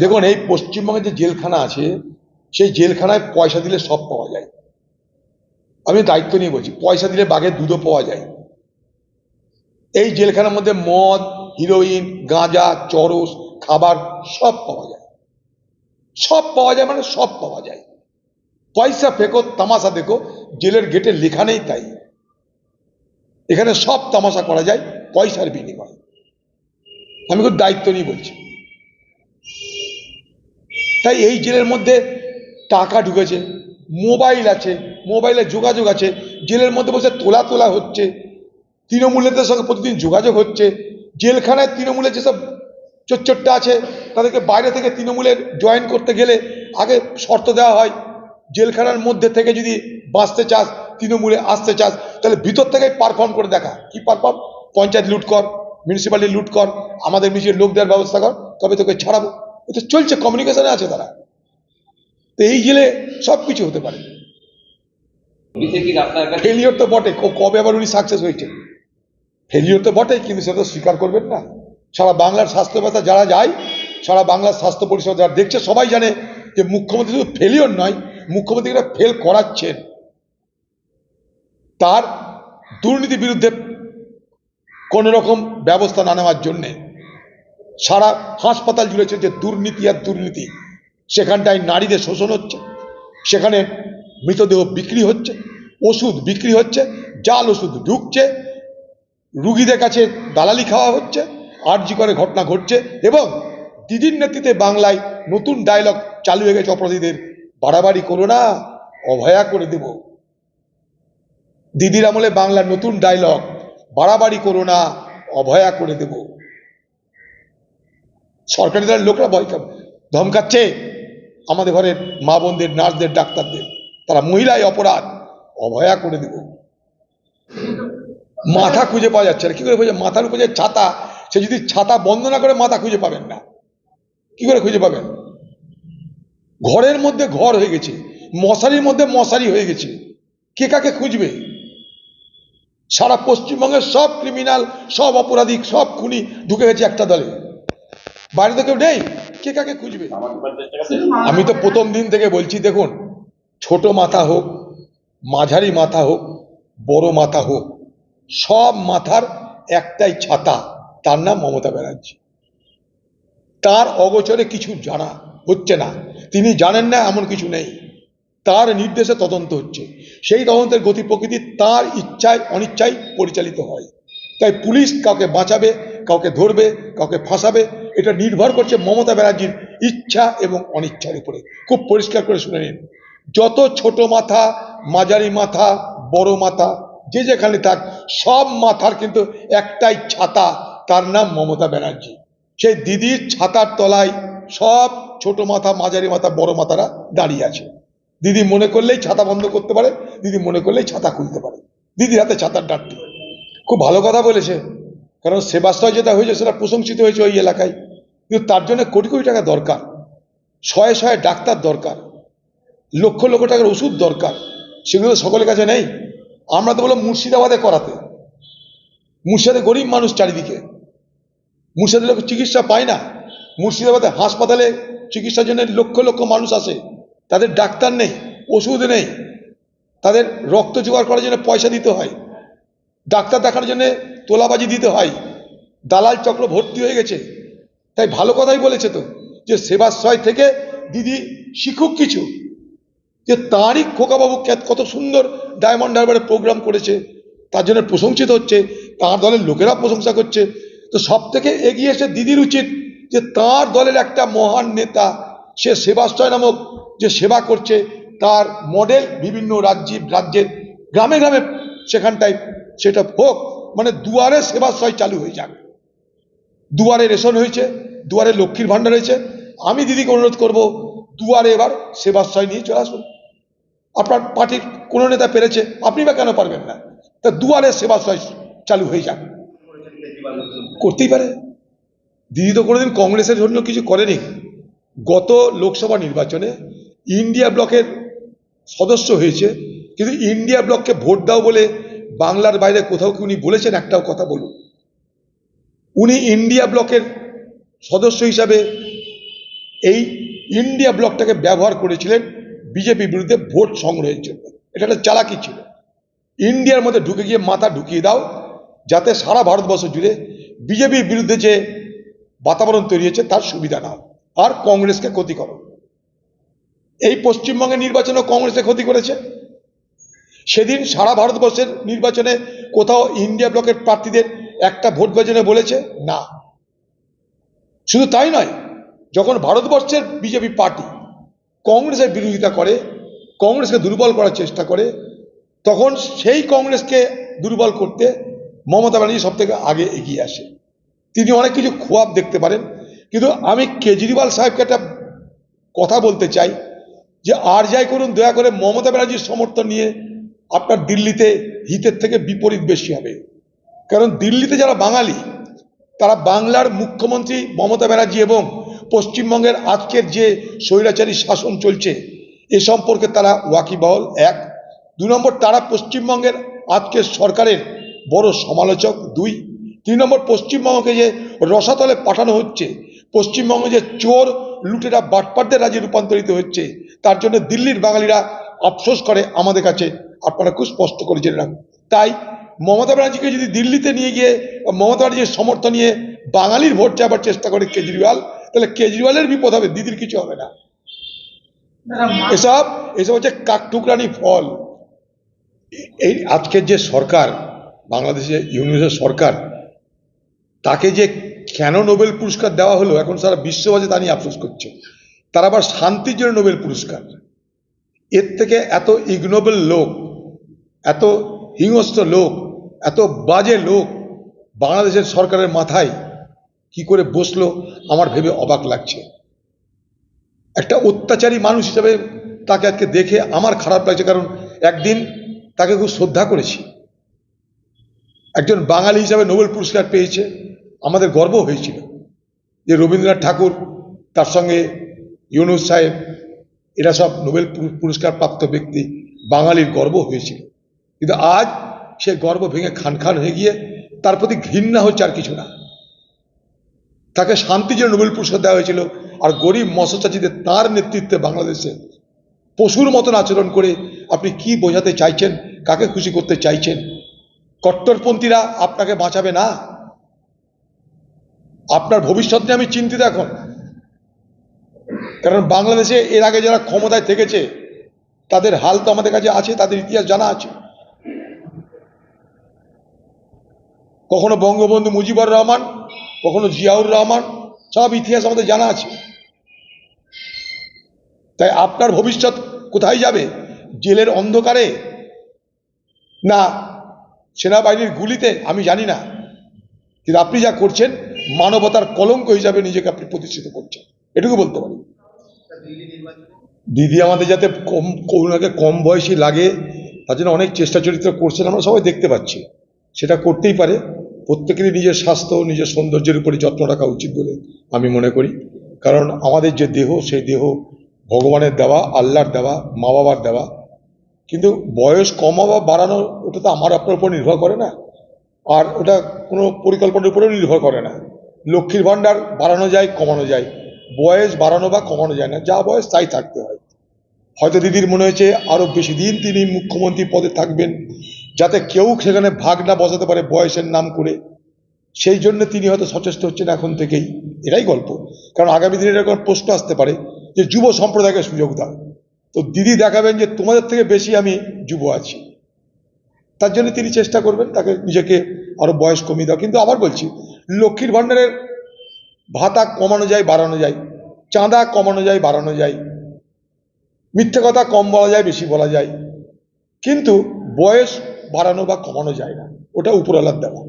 দেখুন, এই পশ্চিমবঙ্গে যে জেলখানা আছে, সেই জেলখানায় পয়সা দিলে সব পাওয়া যায়। আমি দায়িত্ব নিয়ে বলছি, পয়সা দিলে বাঘের দুধও পাওয়া যায়। এই জেলখানার মধ্যে মদ, হিরোইন, গাঁজা, চরস, খাবার সব পাওয়া যায়। সব পাওয়া যায় মানে সব পাওয়া যায়। পয়সা ফেকো, তামাশা দেখো, জেলের গেটে লেখা নেই তাই। এখানে সব তামাশা করা যায়, পয়সার বিনিময়ে। আমি খুব দায়িত্ব নিয়ে বলছি। তাই এই জেলের মধ্যে টাকা ঢুকেছে, মোবাইল আছে, মোবাইলে যোগাযোগ আছে, জেলের মধ্যে বসে তোলা তোলা হচ্ছে, তৃণমূলের সঙ্গে প্রতিদিন যোগাযোগ হচ্ছে, জেলখানায় তৃণমূলের যেসব চোচ্চট্টা আছে, তাদেরকে বাইরে থেকে তৃণমূলের জয়েন করতে গেলে আগে শর্ত দেওয়া হয়, জেলখানার মধ্যে থেকে যদি বাঁচতে চাস, তৃণমূলে আসতে চাস, তাহলে ভিতর থেকে পারফর্ম করে দেখা। কি পারফর্ম পঞ্চায়েত লুট কর মিউনিসিপ্যালিটি লুট কর, আমাদের মিশিয়ে লোক দেওয়ার ব্যবস্থা কর, তবে তোকে ছাড়াবো। এটা চলছে কমিউনিকেশনে আছে তারা। তো এই জেলে সব কিছু হতে পারে। ফেলিওর তো বটে কবে আবার উনি সাকসেস হয়েছে? ফেলিওর তো বটে কিন্তু সেটা তো স্বীকার করবেন না। সারা বাংলার স্বাস্থ্য ব্যবস্থা যারা যায় সারা বাংলার স্বাস্থ্য পরিষেবা যারা দেখছে সবাই জানে যে মুখ্যমন্ত্রী শুধু ফেলিওর নয় মুখ্যমন্ত্রী মুখ্যমন্ত্রীরা ফেল করাচ্ছেন। তার দুর্নীতি বিরুদ্ধে কোন রকম ব্যবস্থা না নেওয়ার জন্যে সারা হাসপাতাল জুড়ে চলছে দুর্নীতি আর দুর্নীতি। সেখানটায় নারীদের শোষণ হচ্ছে, সেখানে মৃতদেহ বিক্রি হচ্ছে, ওষুধ বিক্রি হচ্ছে, জাল ওষুধ ঢুকছে, রুগীদের কাছে দালালি খাওয়া হচ্ছে, আরজি করে ঘটনা ঘটছে এবং দিদির নেতৃত্বে বাংলায় নতুন ডায়লগ চালু হয়ে গেছে অপরাধীদের, বাড়াবাড়ি করো না, অভয়া করে দেব। দিদির আমলে বাংলার নতুন ডায়লগ বাড়াবাড়ি করো না, অভয়া করে দেব। সরকারি দলের লোকরা ভয় ধমকাচ্ছে আমাদের ঘরের মা বোনদের, নার্সদের, ডাক্তারদের। তারা মহিলাই অপরাধ। অভয়া করে দেব। মাথা খুঁজে পাওয়া যাচ্ছে না। কি করে খুঁজে মাথার উপরে যে ছাতা, সে যদি ছাতা বন্ধ না করে মাথা খুঁজে পাবেন না। কি করে খুঁজে পাবেন? ঘরের মধ্যে ঘর হয়ে গেছে। মশারির মধ্যে মশারি হয়ে গেছে। কে কাকে খুঁজবে? সারা পশ্চিমবঙ্গের সব ক্রিমিনাল সব অপরাধী, সব খুনি ঢুকে গেছে একটা দলে। বাইরে তো কেউ নেই? কে কাকে খুঁজবে? আমি তো প্রথম দিন থেকে বলছি, দেখুন, ছোট মাথা হোক, মাঝারি মাথা হোক, বড় মাথা হোক, সব মাথার একটাই ছাতা। তার নাম মমতা ব্যানার্জি। তার অগোচরে কিছু জানা হচ্ছে না। তিনি জানেন না এমন কিছু নেই। তার নির্দেশে তদন্ত হচ্ছে। সেই তদন্তের গতি প্রকৃতি তার ইচ্ছায়, অনিচ্ছায় পরিচালিত হয়। তাই পুলিশ কাউকে বাঁচাবে, কাউকে ধরবে, কাউকে ফাঁসাবে এটা নির্ভর করছে মমতা ব্যানার্জির ইচ্ছা এবং অনিচ্ছার উপরে। খুব পরিষ্কার করে শুনে নিন। যত ছোট মাথা, মাঝারি মাথা, বড় মাথা, যে যেখানে থাক, সব মাথার কিন্তু একটাই ছাতা, তার নাম মমতা ব্যানার্জি। সেই দিদির ছাতার তলায় সব ছোট মাথা, মাঝারি মাথা, বড় মাথারা দাঁড়িয়ে আছে। দিদি মনে করলেই ছাতা বন্ধ করতে পারে, দিদি মনে করলেই ছাতা খুলতে পারে। দিদির হাতে ছাতার ডাকটি খুব ভালো কথা বলেছে। কারণ সেবাশ্রয় যেটা হয়েছে, সেটা প্রশংসিত হয়েছে ওই এলাকায়। কিন্তু তার জন্য কোটি কোটি টাকা দরকার। শয়ে শয়ে ডাক্তার দরকার। লক্ষ লক্ষ টাকার ওষুধ দরকার। সেগুলো সকলের কাছে নেই। আমরা তো বললাম মুর্শিদাবাদে করাতে। মুর্শিদাবাদে গরিব মানুষ চারিদিকে। মুর্শিদাবাদে লোক চিকিৎসা পায় না। মুর্শিদাবাদে হাসপাতালে চিকিৎসার জন্য লক্ষ লক্ষ মানুষ আসে। তাদের ডাক্তার নেই, ওষুধ নেই। তাদের রক্ত জোগাড় করার জন্য পয়সা দিতে হয়। ডাক্তার দেখানোর জন্য তোলাবাজি দিতে হয়। দালাল চক্র ভর্তি হয়ে গেছে। তাই ভালো কথাই বলেছে তো, যে সেবাশ্রয় থেকে দিদি শিখুক কিছু, যে তাঁরই খোকাবাবু কত সুন্দর ডায়মন্ড হারবারে প্রোগ্রাম করেছে, তার জন্য প্রশংসিত হচ্ছে, তার দলের লোকেরা প্রশংসা করছে। তো সব থেকে এগিয়ে এসে দিদির উচিত যে তার দলের একটা মহান নেতা, সে সেবাশ্রয় নামক যে সেবা করছে, তার মডেল বিভিন্ন রাজ্যে, রাজ্যের গ্রামে গ্রামে সেখানটায় সেটা হোক মানে দুয়ারে সেবাশ্রয় চালু হয়ে যাক। দুয়ারে রেশন হয়েছে, দুয়ারে লক্ষ্মীর ভাণ্ডার হয়েছে। আমি দিদিকে অনুরোধ করব, দুয়ারে এবার সেবাশ্রয় নিয়ে চলে আসুন। আপনার পার্টির কোনো নেতা পেরেছে, আপনি বা কেন পারবেন না? তা দুয়ারে সেবাশ্রয় চালু হয়ে যাক। করতেই পারে। দিদি তো কোনোদিন কংগ্রেসের জন্য কিছু করেনি। গত লোকসভা নির্বাচনে ইন্ডিয়া ব্লকের সদস্য হয়েছে, কিন্তু ইন্ডিয়া ব্লককে ভোট দাও বলে বাংলার বাইরে কোথাও কি উনি বলেছেন? একটাও কথা বলুন। উনি ইন্ডিয়া ব্লকের সদস্য হিসাবে এই ইন্ডিয়া ব্লকটাকে ব্যবহার করেছিলেন। বিজেপির বিরুদ্ধে ভোট সংগ্রহের জন্য। এটা একটা চালাকি ছিল। ইন্ডিয়ার মধ্যে ঢুকে গিয়ে মাথা ঢুকিয়ে দাও, যাতে সারা ভারতবর্ষ জুড়ে বিজেপির বিরুদ্ধে যে বাতাবরণ তৈরি হয়েছে, তার সুবিধা নাও। আর কংগ্রেসকে ক্ষতি করো। এই পশ্চিমবঙ্গের নির্বাচনেও কংগ্রেসে ক্ষতি করেছে। সেদিন সারা ভারতবর্ষের নির্বাচনে কোথাও ইন্ডিয়া ব্লকের প্রার্থীদের একটা ভোট গজনে বলেছে, না। শুধু তাই নয়, যখন ভারতবর্ষের বিজেপি পার্টি কংগ্রেসের বিরোধিতা করে, কংগ্রেসকে দুর্বল করার চেষ্টা করে, তখন সেই কংগ্রেসকে দুর্বল করতে মমতা ব্যানার্জি সব থেকে আগে এগিয়ে আসে। তিনি অনেক কিছু খোয়াব দেখতে পারেন, কিন্তু আমি কেজরিওয়াল সাহেবকে একটা কথা বলতে চাই, যে আর যাই করুন, দয়া করে মমতা ব্যানার্জির সমর্থন নিয়ে আপনার দিল্লিতে হিতের থেকে বিপরীত বেশি হবে। কারণ দিল্লিতে যারা বাঙালি, তারা বাংলার মুখ্যমন্ত্রী মমতা ব্যানার্জি এবং পশ্চিমবঙ্গের আজকের যে স্বৈরাচারী শাসন চলছে, এ সম্পর্কে তারা ওয়াকিবহল এক। দু নম্বর, তারা পশ্চিমবঙ্গের আজকের সরকারের বড় সমালোচক দুই। তিন নম্বর, পশ্চিমবঙ্গকে যে রসাতলে পাঠানো হচ্ছে, পশ্চিমবঙ্গে যে চোর লুটেরা বাটপাটদের রাজ্যে রূপান্তরিত হচ্ছে, তার জন্য দিল্লির বাঙালিরা আফসোস করে আমাদের কাছে। আপনারা খুব স্পষ্ট করে জেনে রাখুন। তাই মমতা ব্যানার্জিকে যদি দিল্লিতে নিয়ে গিয়ে মমতা ব্যানার্জির সমর্থন নিয়ে বাঙালির ভোট চাবার চেষ্টা করে কেজরিওয়াল, তাহলে কেজরিওয়ালের বিপদ হবে, দিদির কিছু হবে না। এসব এসব হচ্ছে কাকটুকরানি ফল। এই আজকের যে সরকার, বাংলাদেশে ইউনিভার্সের সরকার, তাকে যে কেন নোবেল পুরস্কার দেওয়া হলো, এখন সারা বিশ্ববাসী তা নিয়ে আফসোস করছে। তার আবার শান্তির জন্য নোবেল পুরস্কার। এর থেকে এত ইগনোবেল লোক, এত হিংস্র লোক, এত বাজে লোক বাংলাদেশের সরকারের মাথায় কি করে বসল আমার ভেবে অবাক লাগছে। একটা অত্যাচারী মানুষ হিসাবে তাকে আজকে দেখে আমার খারাপ লাগছে কারণ একদিন তাকে খুব শ্রদ্ধা করেছি। একজন বাঙালি হিসাবে নোবেল পুরস্কার পেয়েছে, আমাদের গর্ব হয়েছিল যে রবীন্দ্রনাথ ঠাকুর, তার সঙ্গে ইউনুস সাহেব, এরা সব নোবেল পুর- পুরস্কার প্রাপ্ত ব্যক্তি, বাঙালির গর্ব হয়েছিল। কিন্তু আজ সে গর্ব ভেঙে খান খান হয়ে গিয়ে তার প্রতি ঘৃণা হচ্ছে আর কিছু না। তাকে শান্তির জন্য নোবেল পুরস্কার দেওয়া হয়েছিল আর গরিব মৎস্যচাষীদের তার নেতৃত্বে বাংলাদেশে পশুর মতন আচরণ করে আপনি কি বোঝাতে চাইছেন, কাকে খুশি করতে চাইছেন? কট্টরপন্থীরা আপনাকে বাঁচাবে না? আপনার ভবিষ্যৎ নিয়ে আমি চিন্তিত এখন। কারণ বাংলাদেশে এর আগে যারা ক্ষমতায় থেকেছে, তাদের হাল তো আমাদের কাছে আছে, তাদের ইতিহাস জানা আছে। কখনো বঙ্গবন্ধু মুজিবুর রহমান, কখনো জিয়াউর রহমান, সব ইতিহাস আমাদের জানা আছে। তাই আপনার ভবিষ্যৎ কোথায় যাবে? জেলের অন্ধকারে? না, সেনাবাহিনীর গুলিতে? আমি জানি না। কিন্তু আপনি যা করছেন, মানবতার কলঙ্ক হিসাবে নিজেকে আপনি প্রতিষ্ঠিত করছেন। এটুকু বলতে পারি। দিদি আমাদের যাতে কম করুণাকে কম বয়সী লাগে, তার জন্য অনেক চেষ্টা চরিত্র করছেন, আমরা সবাই দেখতে পাচ্ছি। সেটা করতেই পারে। প্রত্যেকেরই নিজের স্বাস্থ্য, নিজের সৌন্দর্যের উপরে যত্ন রাখা উচিত বলে আমি মনে করি। কারণ আমাদের যে দেহ, সেই দেহ ভগবানের দেওয়া, আল্লাহর দেওয়া মা বাবার দেওয়া। কিন্তু বয়স কমা বা বাড়ানো, ওটা তো আমার, আপনার উপর নির্ভর করে না। আর ওটা কোনো পরিকল্পনার উপরেও নির্ভর করে না। লক্ষ্মীর ভাণ্ডার বাড়ানো যায়, কমানো যায়। বয়স বাড়ানো বা কমানো যায় না, যা বয়স তাই থাকতে হয়। হয়তো দিদির মনে হয়েছে আরও বেশি দিন তিনি মুখ্যমন্ত্রী পদে থাকবেন। যাতে কেউ সেখানে ভাগ না বসাতে পারে বয়সের নাম করে। সেই জন্য তিনি হয়তো সচেষ্ট হচ্ছেন এখন থেকেই। এটাই গল্প। কারণ আগামী দিনে এরকম প্রশ্ন আসতে পারে যে, যুব সম্প্রদায়কে সুযোগ দাও। তো দিদি দেখাবেন যে, তোমাদের থেকে বেশি আমি যুব আছি। তার জন্য তিনি চেষ্টা করবেন, তাকে নিজেকে আরও বয়স কমিয়ে দাও। কিন্তু আবার বলছি, লক্ষ্মীর ভাণ্ডারের ভাতা কমানো যায়, বাড়ানো যায়। চাঁদা কমানো যায়, বাড়ানো যায়। মিথ্যে কথা কম বলা যায়, বেশি বলা যায়। কিন্তু বয়স বাড়ানো বা কমানো যায় না। ওটা উপরওয়ালার দেওয়া